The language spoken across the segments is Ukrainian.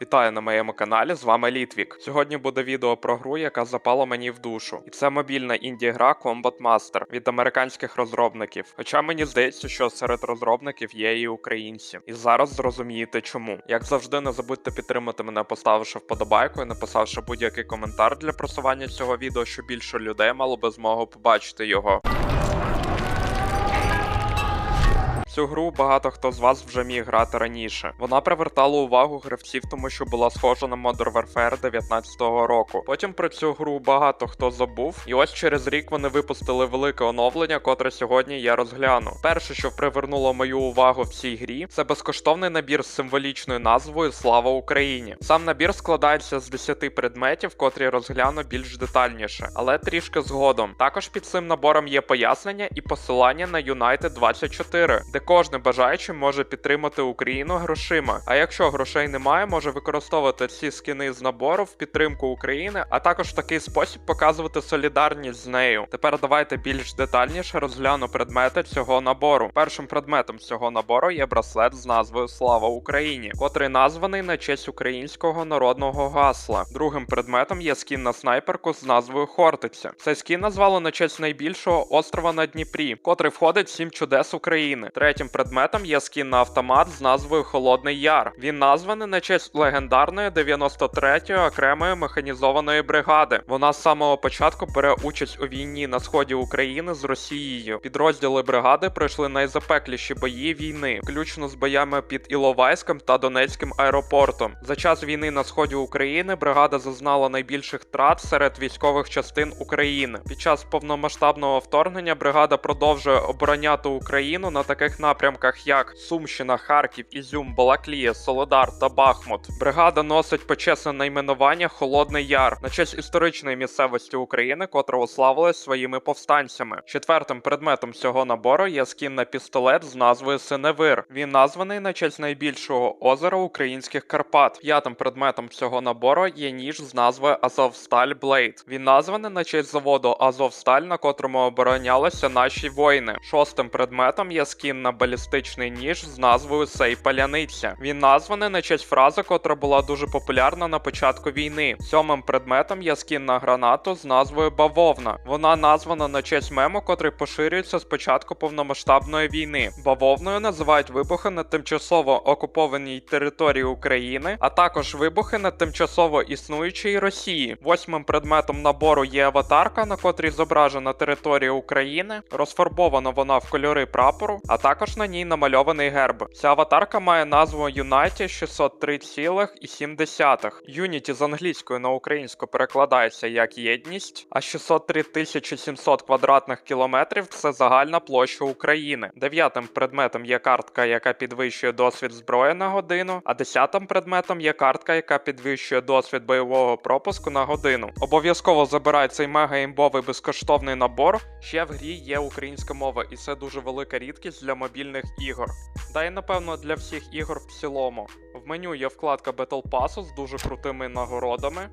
Вітаю на моєму каналі, з вами Літвік. Сьогодні буде відео про гру, яка запала мені в душу. І це мобільна інді-гра Combat Master від американських розробників. Хоча мені здається, що серед розробників є і українці. І зараз зрозумієте чому. Як завжди, не забудьте підтримати мене, поставивши вподобайку і написавши будь-який коментар для просування цього відео, щоб більше людей мало би змогу побачити його. Цю гру багато хто з вас вже міг грати раніше. Вона привертала увагу гравців, тому що була схожа на Modern Warfare 19-го року. Потім про цю гру багато хто забув, і ось через рік вони випустили велике оновлення, котре сьогодні я розгляну. Перше, що привернуло мою увагу в цій грі, це безкоштовний набір з символічною назвою Слава Україні. Сам набір складається з 10 предметів, котрі розгляну більш детальніше, але трішки згодом. Також під цим набором є пояснення і посилання на United 24, де кожен бажаючий може підтримати Україну грошима. А якщо грошей немає, може використовувати ці скини з набору в підтримку України, а також в такий спосіб показувати солідарність з нею. Тепер давайте більш детальніше розгляну предмети цього набору. Першим предметом цього набору є браслет з назвою Слава Україні, котрий названий на честь українського народного гасла. Другим предметом є скін на снайперку з назвою Хортиця. Цей скін назвали на честь найбільшого острова на Дніпрі, котрий входить в сім чудес України. Третім предметом є скін на автомат з назвою Холодний Яр. Він названий на честь легендарної 93-ї окремої механізованої бригади. Вона з самого початку бере участь у війні на сході України з Росією. Підрозділи бригади пройшли найзапекліші бої війни, включно з боями під Іловайськом та Донецьким аеропортом. За час війни на сході України бригада зазнала найбільших втрат серед військових частин України. Під час повномасштабного вторгнення бригада продовжує обороняти Україну на таких напрямках, як Сумщина, Харків, Ізюм, Балаклія, Солодар та Бахмут. Бригада носить почесне найменування Холодний Яр на честь історичної місцевості України, котра уславилась своїми повстанцями. Четвертим предметом цього набору є скін пістолет з назвою Синевир. Він названий на честь найбільшого озера українських Карпат. П'ятим предметом цього набору є ніж з назвою Азовсталь Блейд. Він названий на честь заводу Азовсталь, на котрому оборонялися наші воїни. Шостим предметом є скін балістичний ніж з назвою Сей Паляниця. Він названий на честь фрази, котра була дуже популярна на початку війни. Сьомим предметом є скін на гранату з назвою Бавовна. Вона названа на честь мему, котрий поширюється з початку повномасштабної війни. Бавовною називають вибухи на тимчасово окупованій території України, а також вибухи на тимчасово існуючій Росії. Восьмим предметом набору є аватарка, на котрій зображена територія України. Розфарбована вона в кольори прапору, а також на ній намальований герб. Ця аватарка має назву Unity 603,7. Unity з англійської на українську перекладається як єдність, а 603 700 квадратних кілометрів це загальна площа України. Дев'ятим предметом є картка, яка підвищує досвід зброї на годину, а десятим предметом є картка, яка підвищує досвід бойового пропуску на годину. Обов'язково забирай цей мега-імбовий безкоштовний набор. Ще в грі є українська мова, і це дуже велика рідкість для мобільних ігор. Та й напевно для всіх ігор в цілому. В меню є вкладка Battle Pass з дуже крутими нагородами.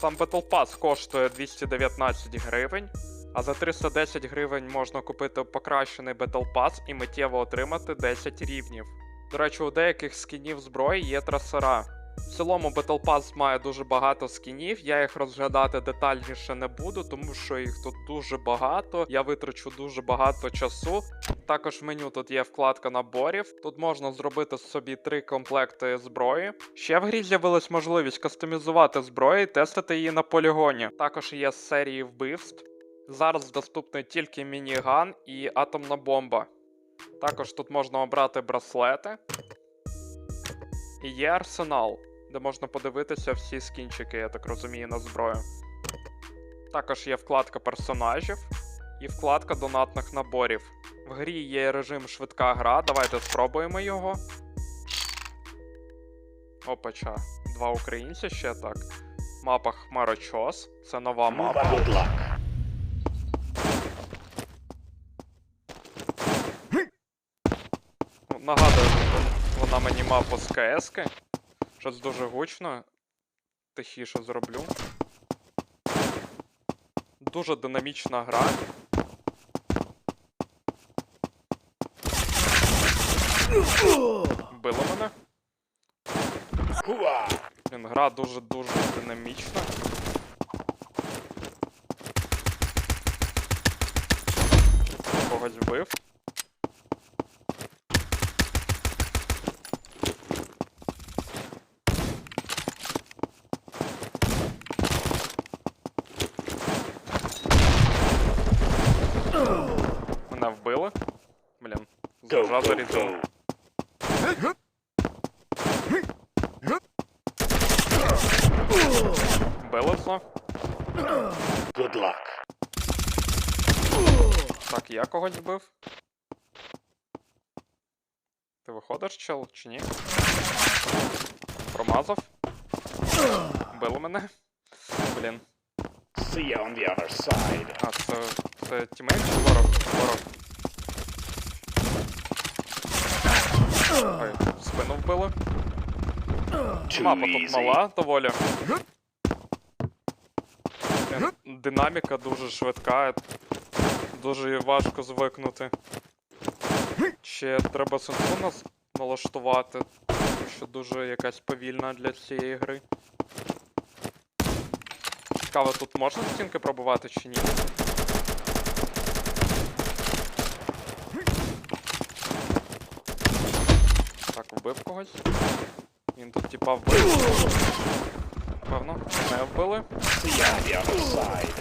Сам Battle Pass коштує 219 гривень, а за 310 гривень можна купити покращений Battle Pass і миттєво отримати 10 рівнів. До речі, у деяких скінів зброї є трасера. В цілому Battle Pass має дуже багато скінів, я їх розглядати детальніше не буду, тому що їх тут дуже багато. Я витрачу дуже багато часу. Також в меню тут є вкладка наборів. Тут можна зробити собі три комплекти зброї. Ще в грі з'явилась можливість кастомізувати зброю і тестити її на полігоні. Також є серії вбивств. Зараз доступний тільки мініган і атомна бомба. Також тут можна обрати браслети. І є арсенал, де можна подивитися всі скінчики, я так розумію, на зброю. Також є вкладка персонажів і вкладка донатних наборів. В грі є режим швидка гра, давайте спробуємо його. Опача, два українці ще так. Мапа Хмарочос, це нова мапа. Ну, Нагадую, мапу з КС-ки. Щось дуже гучно. Тихіше зроблю. Дуже динамічна гра. Вбило мене. Блін, гра дуже-дуже динамічна. Когось вбив. Мене вбили. Go, go. Вбили. Good luck. Так, я когось вбив. Ти виходиш, чел, чи ні? Промазав. Вбили мене. Блін. See you on the other side. А, це. це тімейт чи ворог? Ворог. Ой, спину вбили. Мапа тут мала доволі. Динаміка дуже швидка. Дуже важко звикнути. Ще треба сенсу налаштувати, тому що дуже якась повільна для цієї гри. Цікаво, тут можна стінки пробувати чи ні? Так, вбив когось. Він тут типа вбив. Певно, не вбили. See you on the other side.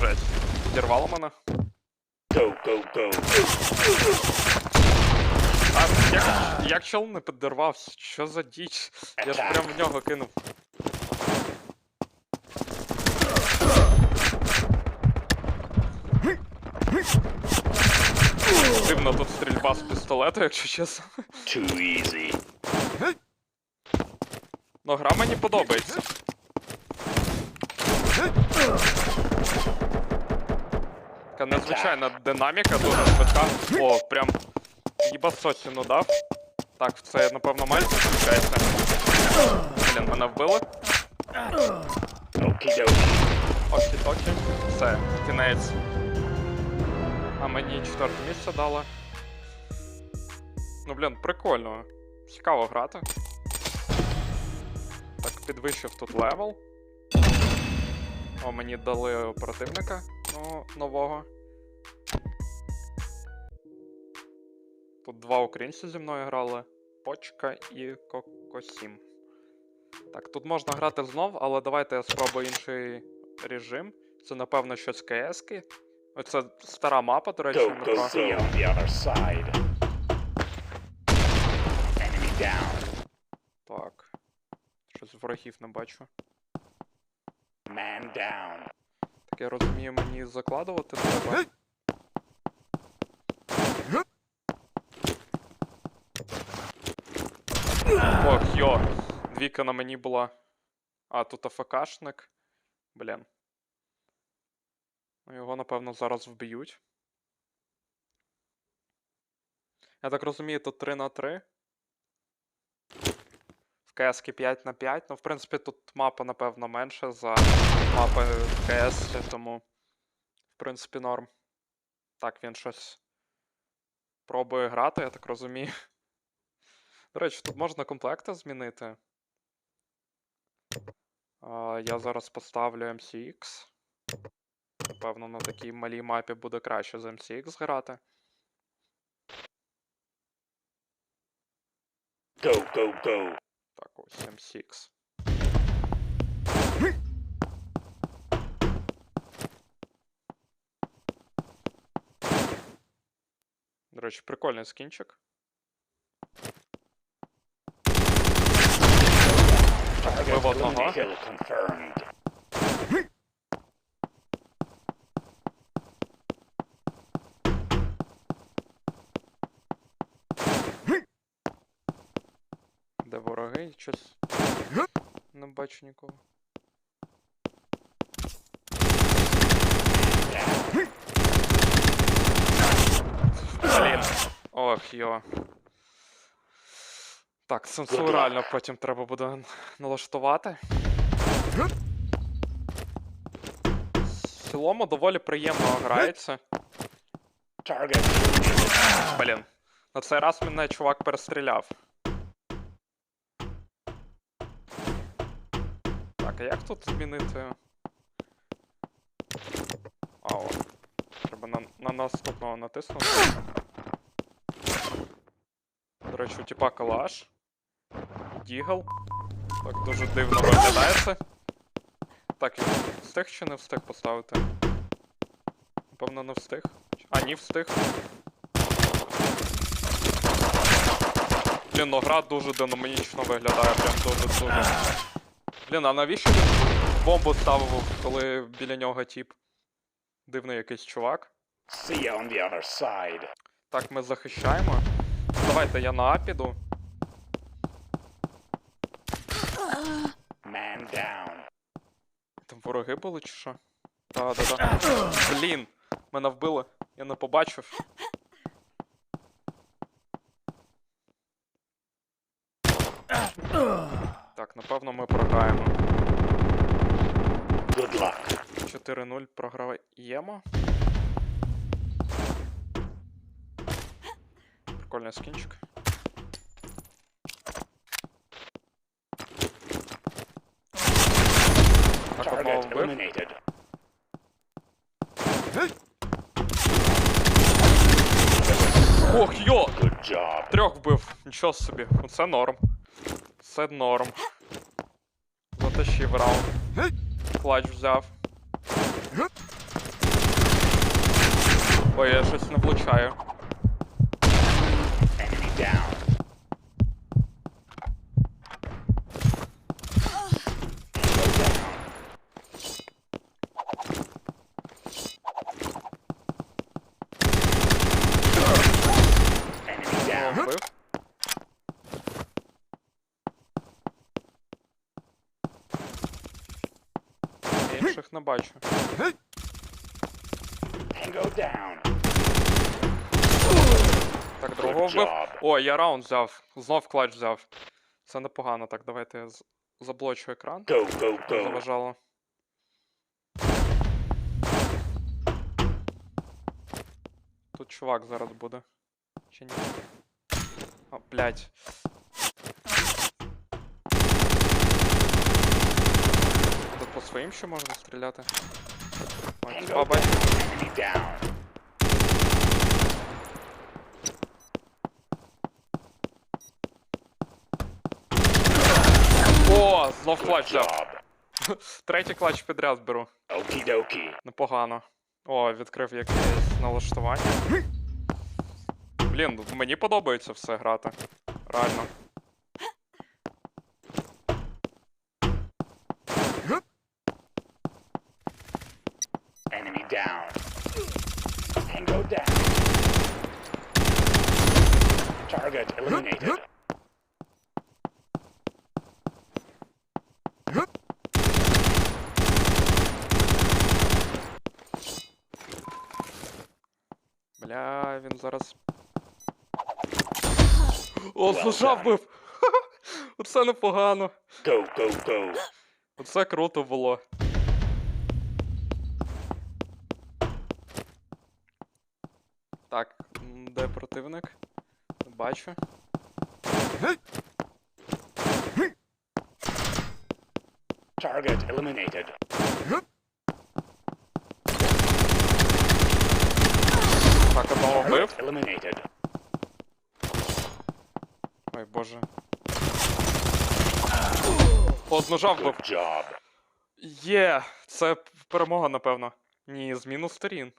Жесть. Підірвало мене. Go, go, go. А чел не підірвався? Що за діч? Я ж прям в нього кинув. Дивно тут стрільба з пістолету, якщо чесно. Too easy. Ну, гра мені подобається. Така незвичайна динаміка, дуже швидка. О, прям їбасосіну дав. Так, це, напевно, мальці включається. Блін, мене вбили. Окі-токі. Все, кінець. А мені четверте місце дали. Ну, блін, прикольно. Цікаво грати. Так, підвищив тут левел. О, мені дали оперативника ну, нового. Тут два українці зі мною грали. Почка і Кокосім. Так, тут можна грати знов, але давайте я спробую інший режим. Це, напевно, щось КС-ки. Оце стара мапа, до речі. Так. Щось ворогів не бачу. Man down. Так я розумію, мені закладувати треба. Ох, йо. Двійка на мені була. А, тут АФКшник. Блін. Ну, його, напевно, зараз вб'ють. Я так розумію, тут 3 на 3. В КС 5 на 5. Ну, в принципі, тут мапа, напевно, менша за мапи в КС, тому. В принципі, норм. Так, він щось пробує грати, я так розумію. До речі, тут можна комплекти змінити. Я зараз поставлю MCX. Напевно, на такій малій мапі буде краще з MCX грати. Go, go, go. Так, ось MCX. До речі, прикольний скінчик. Вбив одного. Де вороги? Щось. Не бачу нікого. Блін. Ох, йо. Так, сенсорально потім треба буде налаштувати. цілому доволі приємно грається. Блін. На цей раз мене чувак перестріляв. Так, а як тут змінити. А, о. Треба на, на наступного натиснути. До речі, у типа калаш. Дігл. Так дуже дивно це. Так, я встиг чи не встиг поставити? Напевно, не встиг. А, ні, встиг. Блін, ну гра дуже динамічно виглядає, прям дуже дуже. Блін, а навіщо він бомбу ставив, коли біля нього тіп? Дивний якийсь чувак. See you on the other side. Так, ми захищаємо. Давайте я на А піду. Man down. Там вороги були чи що? Та, да, да. Блін, мене вбили. Я не побачив. Так, напевно, ми програємо. 4-0 програємо. Прикольний скінчик. Eliminated. Ох, йо! Трьох вбив. Нічого собі. Це норм. Це норм. Затащив раунд. Клач взяв. Ой, я щось не влучаю. Бачу. Так, другого вбив. О, я раунд взяв. Знов клач взяв. Це непогано. Так, давайте я заблочу екран. Go, go, go. заважало. Тут чувак зараз буде. Чи ні? О, блядь. Тут по своїм ще можна стріляти. Бачу. О, знов клач взяв. Третій клач підряд беру. Непогано. О, відкрив якесь налаштування. Блін, мені подобається все грати. Реально. Enemy down. Tango down. Target eliminated. Бля, він зараз. О, done. вбив! Оце непогано. Go, go, go. Оце круто було. Так, м, де противник? Бачу. Target eliminated. Так, одного вбив. Eliminated. Ой, боже. О, з ножа вбив. Good job. Є! Це перемога, напевно. Ні, зміну сторін.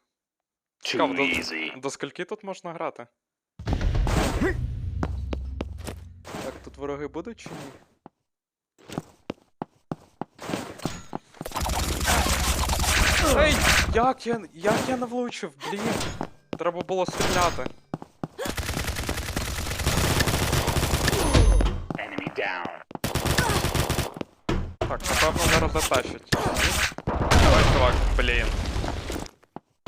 Too до, easy. до скільки тут можна грати? Так, тут вороги будуть чи ні? Ей! Як я. Як я не влучив? Блін! Треба було стріляти. Enemy down. Так, напевно, зараз затащить. Давай, чувак, блін.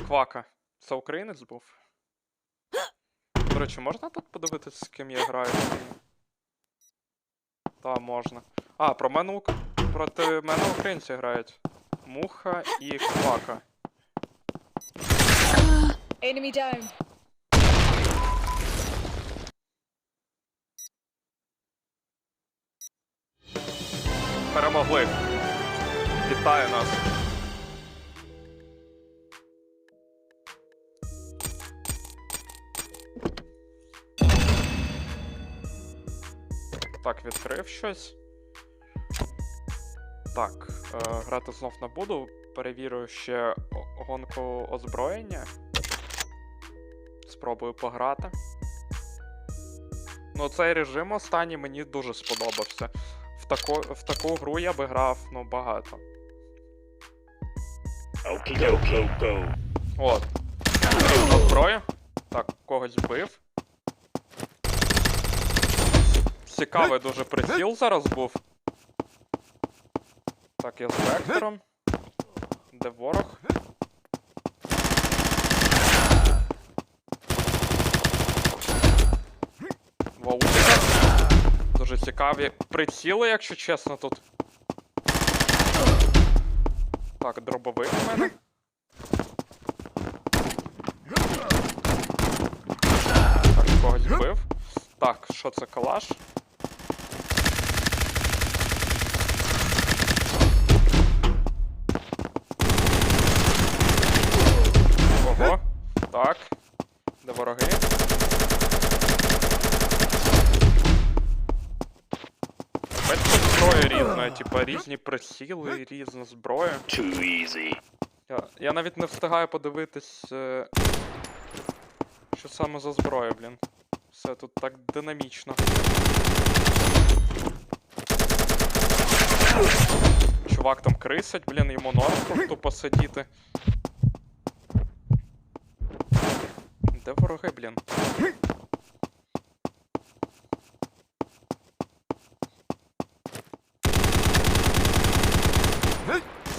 Квака. Це українець був? До речі, можна тут подивитися, з ким я граю? Та, можна. А, про мене ук- проти мене українці грають. Муха і Квака. Enemy down. Перемогли. Вітаю нас. Так, відкрив щось. Так, е, грати знов не буду. Перевірю ще гонку озброєння. Спробую пограти. Ну, цей режим останній мені дуже сподобався. В таку, в таку гру я би грав ну, багато. Dokie. Go. От. Зброю. Так, когось вбив. Цікавий дуже приціл зараз був. Так, я з вектором. Де ворог? Ваутика. Дуже цікаві приціли, якщо чесно, тут. Так, дробовик у мене. Так, когось вбив. Так, що це калаш? Так. Де вороги? Бачите, зброя різна, типа різні приціли, різна зброя. Too easy. Я, я навіть не встигаю подивитись, е, що саме за зброя, блін. Все тут так динамічно. Чувак там крисить, блін, йому норм тупо сидіти. Де вороги, блін?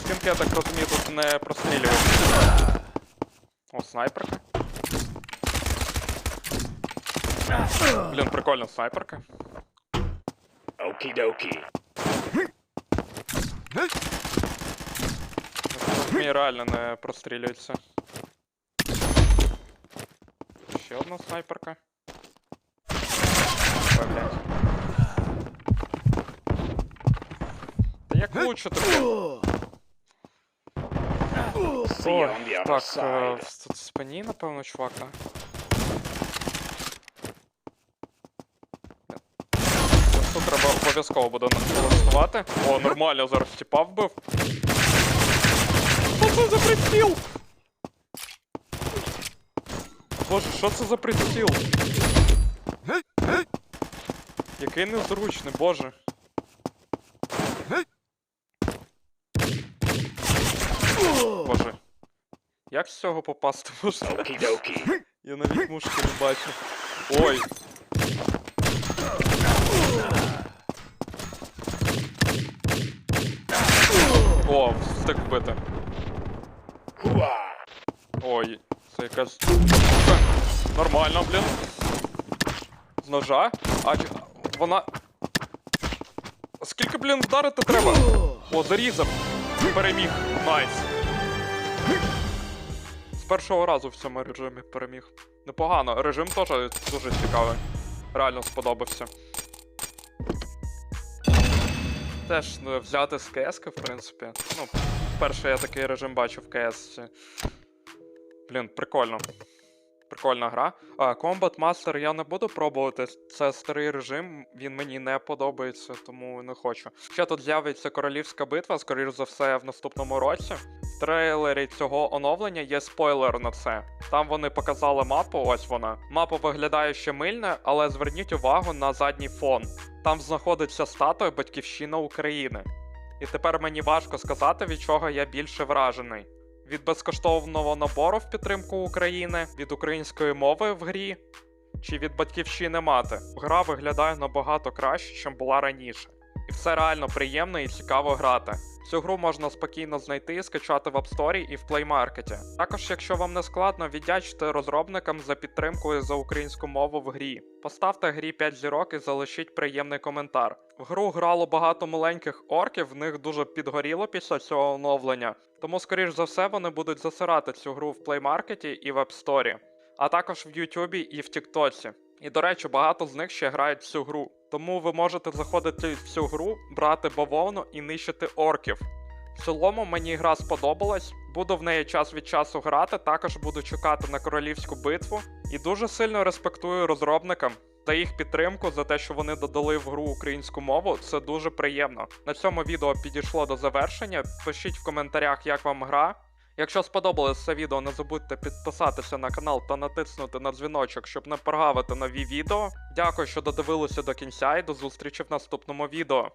Скинки, я так розумію, тут не прострілював. О, снайперка. Блін, прикольна снайперка. Я так реально не прострілюється. Ще одна снайперка. Ой, блядь. Та як the other Так, е, в- тут в спині, напевно, чувак, да? Ось Тут треба обов'язково буде налаштувати. О, нормально, зараз тіпа вбив. Що це за приціл? Боже, що це за приціл? Який незручний, боже. Боже. Як з цього попасти можна? Я навіть мушки не бачу. Ой. О, вбити. Hooah. Ой, це якась. Нормально, блін. З ножа? А вона. Скільки, блін, вдарити треба? О, зарізав. Переміг. Найс. З першого разу в цьому режимі переміг. Непогано. Режим теж дуже цікавий. Реально сподобався. Теж ну, взяти з КС, в принципі. Ну, перший я такий режим бачив в КС. Блін, прикольно. Прикольна гра. А, Combat Master я не буду пробувати. Це старий режим, він мені не подобається, тому не хочу. Ще тут з'явиться королівська битва, скоріш за все, в наступному році. В трейлері цього оновлення є спойлер на це. Там вони показали мапу, ось вона. Мапа виглядає ще мильно, але зверніть увагу на задній фон. Там знаходиться статуя Батьківщина України. І тепер мені важко сказати, від чого я більше вражений. Від безкоштовного набору в підтримку України, від української мови в грі, чи від батьківщини мати. Гра виглядає набагато краще, ніж була раніше. І все реально приємно і цікаво грати. Цю гру можна спокійно знайти скачати в App Store і в Play Market. Також, якщо вам не складно, віддячте розробникам за підтримкою за українську мову в грі. Поставте грі 5 зірок і залишіть приємний коментар. В гру грало багато маленьких орків, в них дуже підгоріло після цього оновлення, тому, скоріш за все, вони будуть засирати цю гру в Play Market і в App Store, а також в Ютубі і в Тіктоці. І до речі, багато з них ще грають цю гру. Тому ви можете заходити в цю гру, брати бавовну і нищити орків. В цілому мені гра сподобалась, буду в неї час від часу грати, також буду чекати на королівську битву і дуже сильно респектую розробникам та їх підтримку за те, що вони додали в гру українську мову. Це дуже приємно. На цьому відео підійшло до завершення. Пишіть в коментарях, як вам гра. Якщо сподобалось це відео, не забудьте підписатися на канал та натиснути на дзвіночок, щоб не прогавити нові відео. Дякую, що додивилися до кінця і до зустрічі в наступному відео.